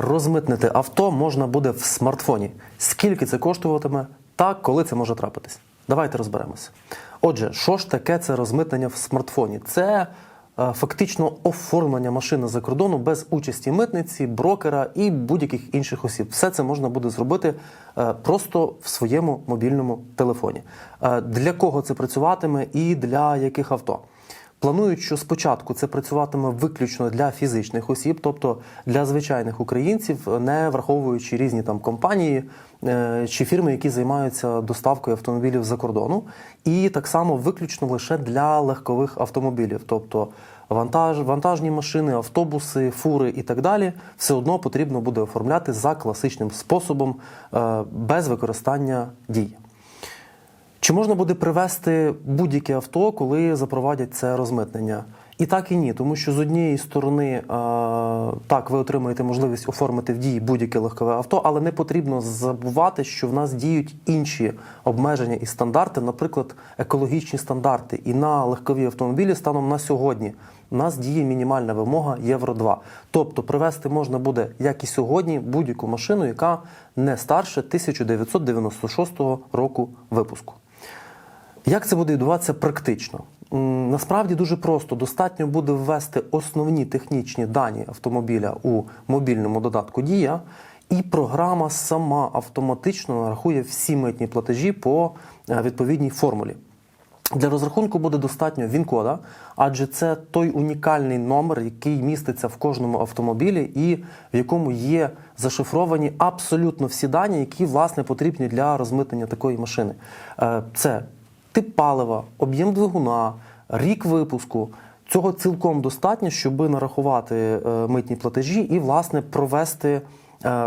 Розмитнити авто можна буде в смартфоні. Скільки це коштуватиме та коли це може трапитись? Давайте розберемося. Отже, що ж таке це розмитнення в смартфоні? Це е, фактично оформлення машини за кордону без участі митниці, брокера і будь-яких інших осіб. Все це можна буде зробити е, просто в своєму мобільному телефоні. Е, Для кого це працюватиме і для яких авто? Планують, що спочатку це працюватиме виключно для фізичних осіб, тобто для звичайних українців, не враховуючи різні там компанії е, чи фірми, які займаються доставкою автомобілів за кордону, і так само виключно лише для легкових автомобілів, тобто вантаж, вантажні машини, автобуси, фури і так далі, все одно потрібно буде оформляти за класичним способом е, без використання дії. Чи можна буде привезти будь-яке авто, коли запровадять це розмитнення? І так і ні, тому що з однієї сторони е, так ви отримуєте можливість оформити в дії будь-яке легкове авто, але не потрібно забувати, що в нас діють інші обмеження і стандарти, наприклад, екологічні стандарти. І на легкові автомобілі станом на сьогодні у нас діє мінімальна вимога Євро 2. Тобто привезти можна буде, як і сьогодні, будь-яку машину, яка не старше 1996 року випуску. Як це буде відбуватися практично? Насправді дуже просто. Достатньо буде ввести основні технічні дані автомобіля у мобільному додатку Дія, і програма сама автоматично нарахує всі митні платежі по е, відповідній формулі. Для розрахунку буде достатньо він-кода, адже це той унікальний номер, який міститься в кожному автомобілі, і в якому є зашифровані абсолютно всі дані, які власне потрібні для розмитнення такої машини. Е, Це тип палива, об'єм двигуна, рік випуску. Цього цілком достатньо, щоб нарахувати е, митні платежі і власне провести е,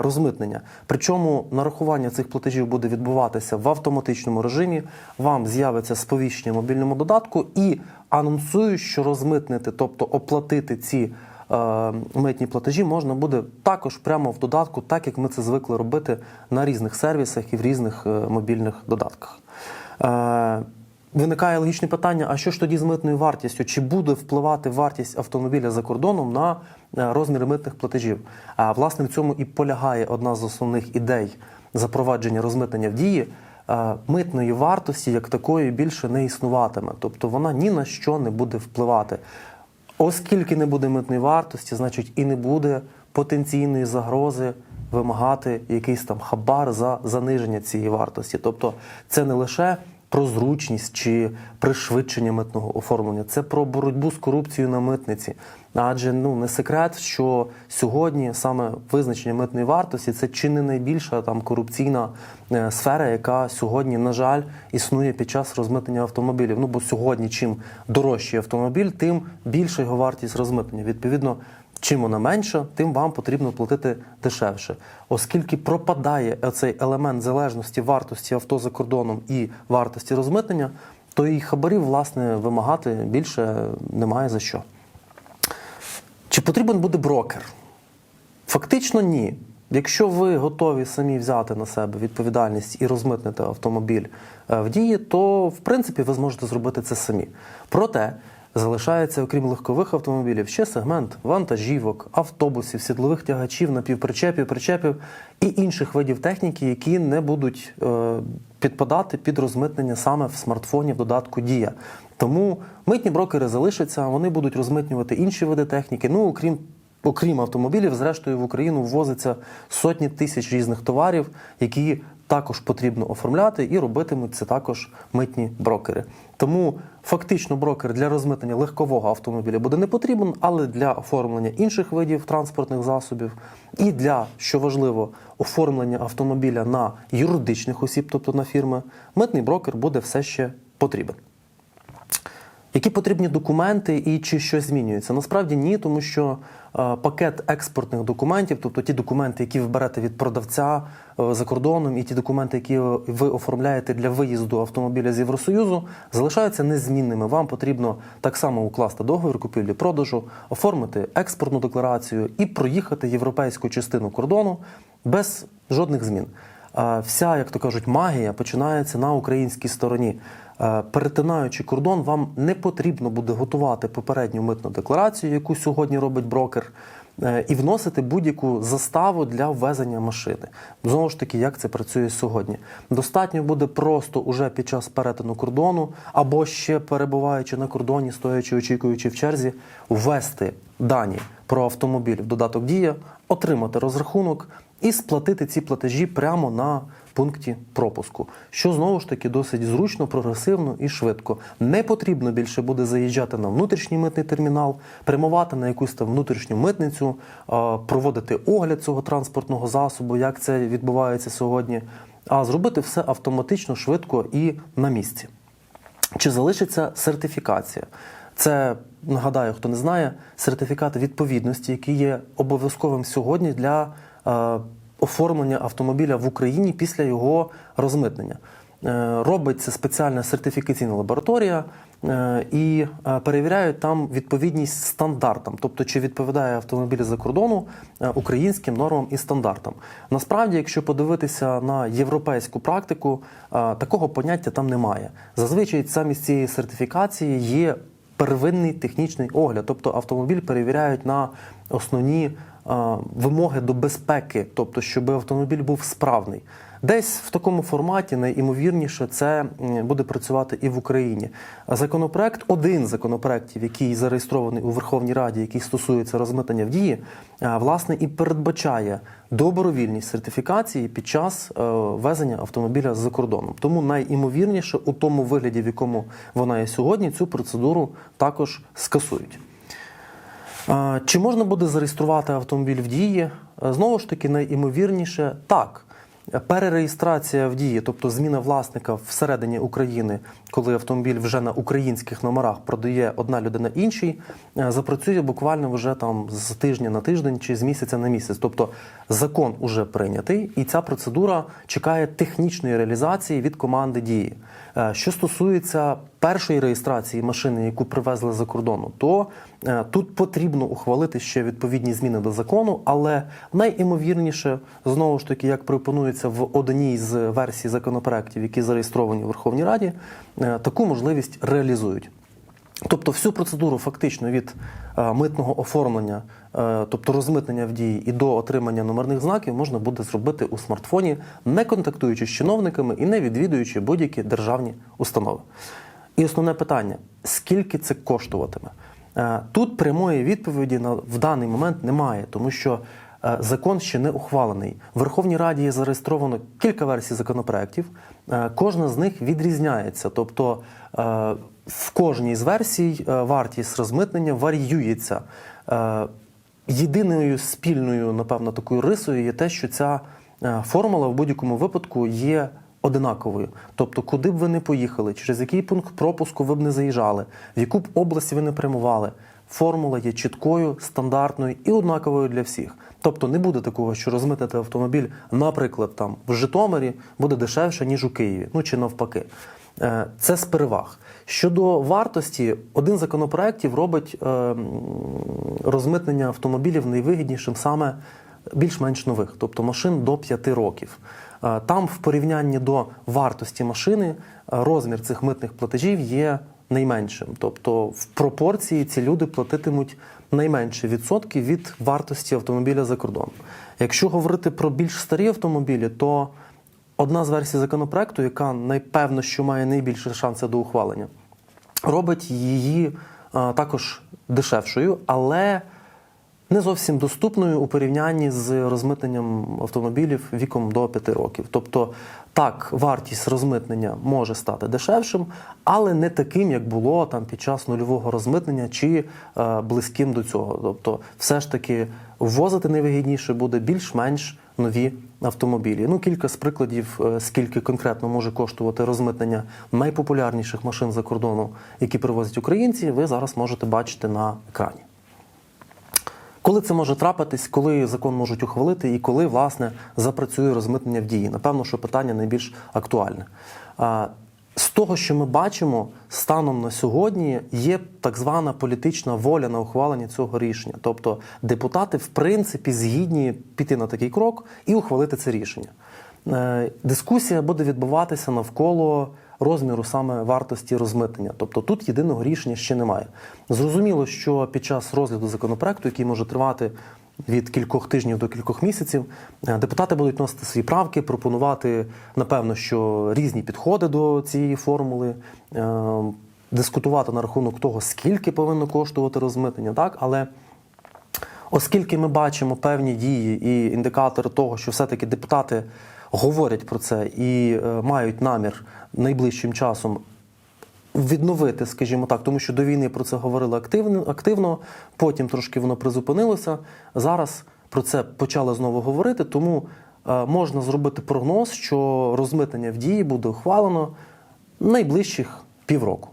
розмитнення. Причому нарахування цих платежів буде відбуватися в автоматичному режимі. Вам з'явиться сповіщення в мобільному додатку і анонсую, що розмитнити, тобто оплатити ці е, митні платежі можна буде також прямо в додатку, так як ми це звикли робити на різних сервісах і в різних мобільних додатках. Виникає логічне питання: а що ж тоді з митною вартістю? Чи буде впливати вартість автомобіля за кордоном на е, розміри митних платежів? А власне в цьому і полягає одна з основних ідей запровадження розмитнення в дії. Е, Митної вартості як такої більше не існуватиме, тобто вона ні на що не буде впливати. Оскільки не буде митної вартості, значить і не буде потенційної загрози вимагати якийсь там хабар за заниження цієї вартості. Тобто це не лише про зручність чи пришвидшення митного оформлення, це про боротьбу з корупцією на митниці. Адже ну не секрет, що сьогодні саме визначення митної вартості це чи не найбільша там корупційна е, сфера, яка сьогодні, на жаль, існує під час розмитнення автомобілів. Ну бо сьогодні, чим дорожчий автомобіль, тим більша його вартість розмитнення. Відповідно, чим вона менша, тим вам потрібно платити дешевше. Оскільки пропадає цей елемент залежності вартості авто за кордоном і вартості розмитнення, то і хабарів, власне, вимагати більше немає за що. Чи потрібен буде брокер? Фактично ні. Якщо ви готові самі взяти на себе відповідальність і розмитнити автомобіль е, в дії, то в принципі ви зможете зробити це самі. Проте залишається, окрім легкових автомобілів, ще сегмент вантажівок, автобусів, сідлових тягачів, напівпричепів, причепів і інших видів техніки, які не будуть е, підпадати під розмитнення саме в смартфоні в додатку Дія. Тому митні брокери залишаться, вони будуть розмитнювати інші види техніки. Ну окрім Окрім автомобілів, зрештою в Україну ввозиться сотні тисяч різних товарів, які також потрібно оформляти, і робитимуть це також митні брокери. Тому фактично брокер для розмитнення легкового автомобіля буде не потрібен, але для оформлення інших видів транспортних засобів і для, що важливо, оформлення автомобіля на юридичних осіб, тобто на фірми, митний брокер буде все ще потрібен. Які потрібні документи і чи щось змінюється? Насправді ні, тому що е, пакет експортних документів, тобто ті документи, які ви берете від продавця е, за кордоном, і ті документи, які ви оформляєте для виїзду автомобіля з Євросоюзу, залишаються незмінними. Вам потрібно так само укласти договір купівлі-продажу, оформити експортну декларацію і проїхати європейську частину кордону без жодних змін. Е, Вся, як то кажуть, магія починається на українській стороні. Е, Перетинаючи кордон, вам не потрібно буде готувати попередню митну декларацію, яку сьогодні робить брокер. е, і вносити будь-яку заставу для ввезення машини. Знову ж таки, як це працює сьогодні? Достатньо буде просто уже під час перетину кордону або ще перебуваючи на кордоні, стоячи, очікуючи в черзі, ввести дані про автомобіль в додаток Дія, отримати розрахунок і сплатити ці платежі прямо на пункті пропуску, що знову ж таки досить зручно, прогресивно і швидко. Не потрібно більше буде заїжджати на внутрішній митний термінал, прямувати на якусь там внутрішню митницю, проводити огляд цього транспортного засобу, як це відбувається сьогодні, а зробити все автоматично, швидко і на місці. Чи залишиться сертифікація? Це нагадаю, хто не знає, сертифікат відповідності, який є обов'язковим сьогодні для оформлення автомобіля в Україні після його розмитнення. Е, робить це спеціальна сертифікаційна лабораторія е, і е, перевіряють там відповідність стандартам, тобто чи відповідає автомобіль за кордону е, українським нормам і стандартам. Насправді, якщо подивитися на європейську практику, е, такого поняття там немає. Зазвичай замість цієї сертифікації є первинний технічний огляд, тобто автомобіль перевіряють на основні е, вимоги до безпеки, тобто щоб автомобіль був справний. Десь в такому форматі найімовірніше це буде працювати і в Україні. Законопроект, один законопроектів, який зареєстрований у Верховній Раді, який стосується розмитнення в дії, власне і передбачає добровільність сертифікації під час е, везення автомобіля за кордоном. Тому найімовірніше у тому вигляді, в якому вона є сьогодні, цю процедуру також скасують. Чи можна буде зареєструвати автомобіль в дії? Е, Знову ж таки, найімовірніше так. Перереєстрація в дії, тобто зміна власника всередині України, коли автомобіль вже на українських номерах продає одна людина іншій, е, запрацює буквально вже там з тижня на тиждень чи з місяця на місяць. Тобто закон уже прийнятий, і ця процедура чекає технічної реалізації від команди дії. Е, Що стосується першої реєстрації машини, яку привезли за кордону, то е, тут потрібно ухвалити ще відповідні зміни до закону, але найімовірніше, знову ж таки, як пропонується в одній з версій законопроєктів, які зареєстровані у Верховній Раді, е, таку можливість реалізують. Тобто всю процедуру фактично від е, митного оформлення, тобто розмитнення в дії і до отримання номерних знаків можна буде зробити у смартфоні, не контактуючи з чиновниками і не відвідуючи будь-які державні установи. І основне питання: скільки це коштуватиме? Е, Тут прямої відповіді на в даний момент немає, тому що е, закон ще не ухвалений. В Верховній Раді є зареєстровано кілька версій законопроєктів. Е, Кожна з них відрізняється. Тобто в кожній з версій вартість розмитнення варіюється. Єдиною спільною, напевно, такою рисою є те, що ця формула в будь-якому випадку є одинаковою. Тобто, куди б ви не поїхали, через який пункт пропуску ви б не заїжджали, в яку б область ви не прямували, формула є чіткою, стандартною і однаковою для всіх. Тобто не буде такого, що розмитити автомобіль, наприклад, там в Житомирі буде дешевше, ніж у Києві, ну чи навпаки. Е, Це з переваг. Щодо вартості, один з законопроєктів робить е, розмитнення автомобілів найвигіднішим саме більш-менш нових, тобто машин до 5 років. Е, Там в порівнянні до вартості машини е, розмір цих митних платежів є найменшим. Тобто в пропорції ці люди платитимуть найменші відсотки від вартості автомобіля за кордоном. Якщо говорити про більш старі автомобілі, то одна з версій законопроекту, яка найпевно, що має найбільше шанси до ухвалення, робить її е, також дешевшою, але не зовсім доступною у порівнянні з розмитненням автомобілів віком до 5 років. Тобто, так, вартість розмитнення може стати дешевшим, але не таким, як було там під час нульового розмитнення чи е, близьким до цього. Тобто, все ж таки ввозити найвигідніше буде більш-менш нові автомобілі. Ну, кілька з прикладів, е, скільки конкретно може коштувати розмитнення найпопулярніших машин за кордону, які привозять українці, ви зараз можете бачити на екрані. Коли це може трапитись, коли закон можуть ухвалити і коли власне запрацює розмитнення в дії? Напевно, що питання найбільш актуальне. З того, що ми бачимо, станом на сьогодні є так звана політична воля на ухвалення цього рішення. Тобто депутати, в принципі, згідні піти на такий крок і ухвалити це рішення. Е, Дискусія буде відбуватися навколо розміру саме вартості розмитнення. Тобто тут єдиного рішення ще немає. Зрозуміло, що під час розгляду законопроекту, який може тривати від кількох тижнів до кількох місяців. Е, Депутати будуть вносити свої правки, пропонувати, напевно, що різні підходи до цієї формули, е, дискутувати на рахунок того, скільки повинно коштувати розмитнення, так, але. Оскільки ми бачимо певні дії і індикатори того, що все-таки депутати говорять про це і е, мають намір найближчим часом відновити, скажімо так, тому що до війни про це говорили активно, активно, потім трошки воно призупинилося. Зараз про це почали знову говорити, тому е, можна зробити прогноз, що розмитнення в дії буде ухвалено найближчих півроку.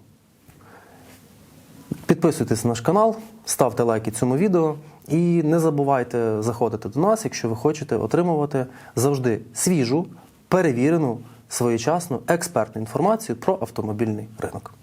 Підписуйтесь на наш канал, ставте лайки цьому відео і не забувайте заходити до нас, якщо ви хочете отримувати завжди свіжу, перевірену, своєчасну експертну інформацію про автомобільний ринок.